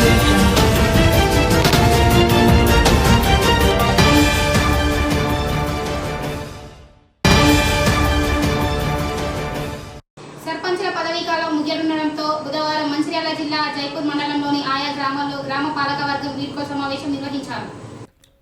audio jungle. సర్పంచుల పదవీ ముగియనుండడంతో బుధవారం మంచిర్యాల జిల్లా జైపూర్ మండలంలోని ఆయా గ్రామాల్లో గ్రామ పాలక వర్గం వీడ్కో సమావేశం నిర్వహించారు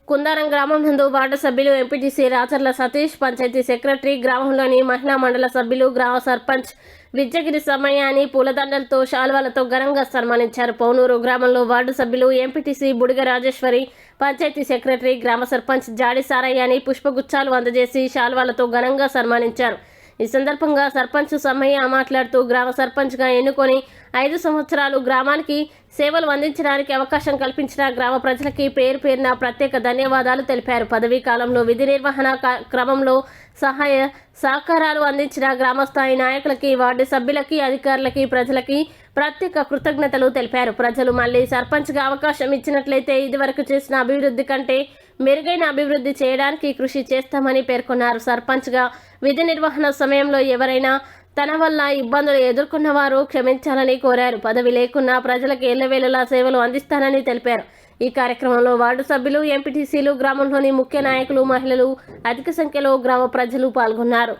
కుందారం గ్రామం నందు వార్డు సభ్యులు ఎంపీటీసీ రాచర్ల సతీష్ పంచాయతీ సెక్రటరీ గ్రామంలోని మహిళా మండల సభ్యులు గ్రామ సర్పంచ్ విద్యగిరి సమయాన్ని పూలదండలతో శాల్వాలతో ఘనంగా సన్మానించారు. పౌనూరు గ్రామంలో వార్డు సభ్యులు ఎంపీటీసీ బుడిగ రాజేశ్వరి పంచాయతీ సెక్రటరీ గ్రామ సర్పంచ్ జాడి సారయ్యని పుష్పగుచ్చాలు అందజేసి శాల్వాలతో ఘనంగా సన్మానించారు. ఈ సందర్భంగా సర్పంచ్ సమ్మయ్య మాట్లాడుతూ గ్రామ సర్పంచ్గా ఎన్నుకొని ఐదు సంవత్సరాలు గ్రామానికి సేవలు అందించడానికి అవకాశం కల్పించిన గ్రామ ప్రజలకి పేరు పేరున ప్రత్యేక ధన్యవాదాలు తెలిపారు. పదవీ కాలంలో విధి నిర్వహణ క్రమంలో సహాయ సహకారాలు అందించిన గ్రామస్థాయి నాయకులకి వార్డు సభ్యులకి అధికారులకి ప్రజలకి ప్రత్యేక కృతజ్ఞతలు తెలిపారు. ప్రజలు మళ్ళీ సర్పంచ్గా అవకాశం ఇచ్చినట్లయితే ఇదివరకు చేసిన అభివృద్ధి కంటే మెరుగైన అభివృద్ధి చేయడానికి కృషి చేస్తామని పేర్కొన్నారు. సర్పంచ్గా విధి నిర్వహణ సమయంలో ఎవరైనా తన వల్ల ఇబ్బందులు ఎదుర్కొన్న వారు క్షమించాలని కోరారు. పదవి లేకున్నా ప్రజలకు ఎల్లవేళలా సేవలు అందిస్తానని తెలిపారు. ఈ కార్యక్రమంలో వార్డు సభ్యులు ఎంపీటీసీలు గ్రామంలోని ముఖ్య నాయకులు మహిళలు అధిక సంఖ్యలో గ్రామ ప్రజలు పాల్గొన్నారు.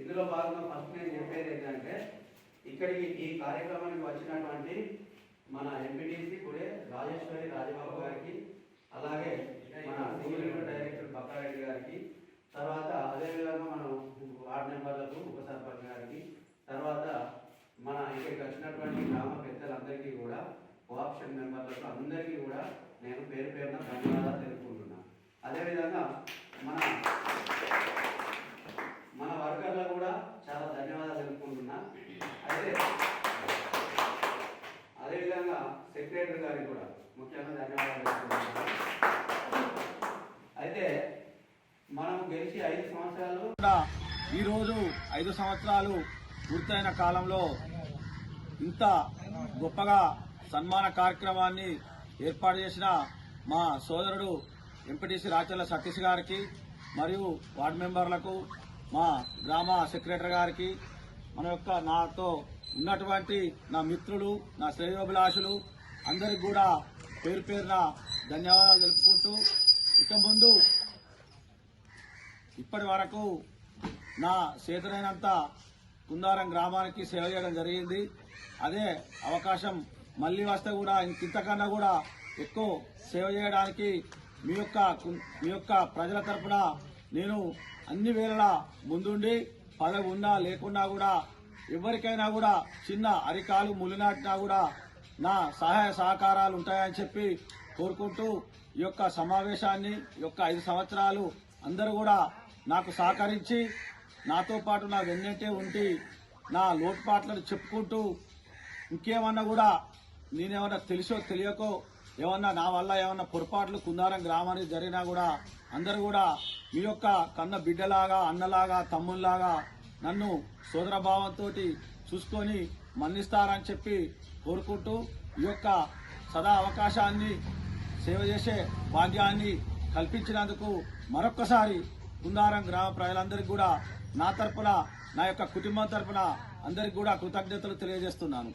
ఇందులో భాగంగా ఫస్ట్ నేను చెప్పేది ఏంటంటే ఇక్కడికి ఈ కార్యక్రమానికి వచ్చినటువంటి మన ఎంపీటీసీ కూడా రాజేశ్వరి రాజబాబు గారికి అలాగే మన సింగిల్ డైరెక్టర్ బక్కారెడ్డి గారికి తర్వాత అదేవిధంగా మనం వార్డు మెంబర్లకు ఉప సర్పంచ్ గారికి తర్వాత మన ఇక్కడికి వచ్చినటువంటి గ్రామ పెద్దలందరికీ కూడా కోఆప్షన్ మెంబర్లకు అందరికీ కూడా నేను పేరు పేరున ధన్యవాదాలు తెలుపుకుంటున్నాను అదేవిధంగా మన మన వర్కర్లకు కూడా చాలా ధన్యవాదాలు తెలుపుకుంటున్నా అయితే అదేవిధంగా సెక్రటరీ గారికి కూడా ముఖ్యంగా ధన్యవాదాలు అయితే మనం గెలిచి ఐదు సంవత్సరాలు ఈరోజు ఐదు సంవత్సరాలు పూర్తయిన కాలంలో ఇంత గొప్పగా సన్మాన కార్యక్రమాన్ని ఏర్పాటు చేసిన మా సోదరుడు ఎంపీటీసీ రాచర్ల సతీష్ గారికి మరియు వార్డు మెంబర్లకు మా గ్రామ సెక్రటరీ గారికి మన యొక్క నాతో ఉన్నటువంటి నా మిత్రులు నా శ్రేయోభిలాషులు అందరికి కూడా పేరు పేరున ధన్యవాదాలు తెలుపుకుంటూ ఇక ముందు ఇప్పటి వరకు నా చేతనైనంత కుందారం గ్రామానికి సేవ చేయడం జరిగింది. అదే అవకాశం మళ్ళీ వస్తే కూడా ఇంతకన్నా కూడా ఎక్కువ సేవ చేయడానికి మీ యొక్క మీ యొక్క ప్రజల తరఫున నేను అన్ని వేళలా ముందుండి పదవి ఉన్నా లేకున్నా కూడా ఎవరికైనా కూడా చిన్న అరికాలు ములినాటినా కూడా నా సహాయ సహకారాలు ఉంటాయని చెప్పి కోరుకుంటూ ఈ యొక్క సమావేశాన్ని ఈ యొక్క ఐదు సంవత్సరాలు అందరూ కూడా నాకు సహకరించి నాతో పాటు నా వెన్నట్టే ఉండి నా లోటుపాట్లను చెప్పుకుంటూ ఇంకేమన్నా కూడా నేనేమన్నా తెలిసో తెలియకో ఏమన్నా నా వల్ల ఏమన్నా పొరపాట్లు కుందారం గ్రామానికి జరిగినా కూడా అందరూ కూడా మీ యొక్క కన్న బిడ్డలాగా అన్నలాగా తమ్ముళ్ళలాగా నన్ను సోదర భావంతో చూసుకొని మన్నిస్తారని చెప్పి కోరుకుంటూ ఈ యొక్క సదా అవకాశాన్ని సేవ చేసే భాగ్యాన్ని కల్పించినందుకు మరొక్కసారి కుందారం గ్రామ ప్రజలందరికీ కూడా నా తరపున నా యొక్క కుటుంబం తరపున అందరికి కూడా కృతజ్ఞతలు తెలియజేస్తున్నాను.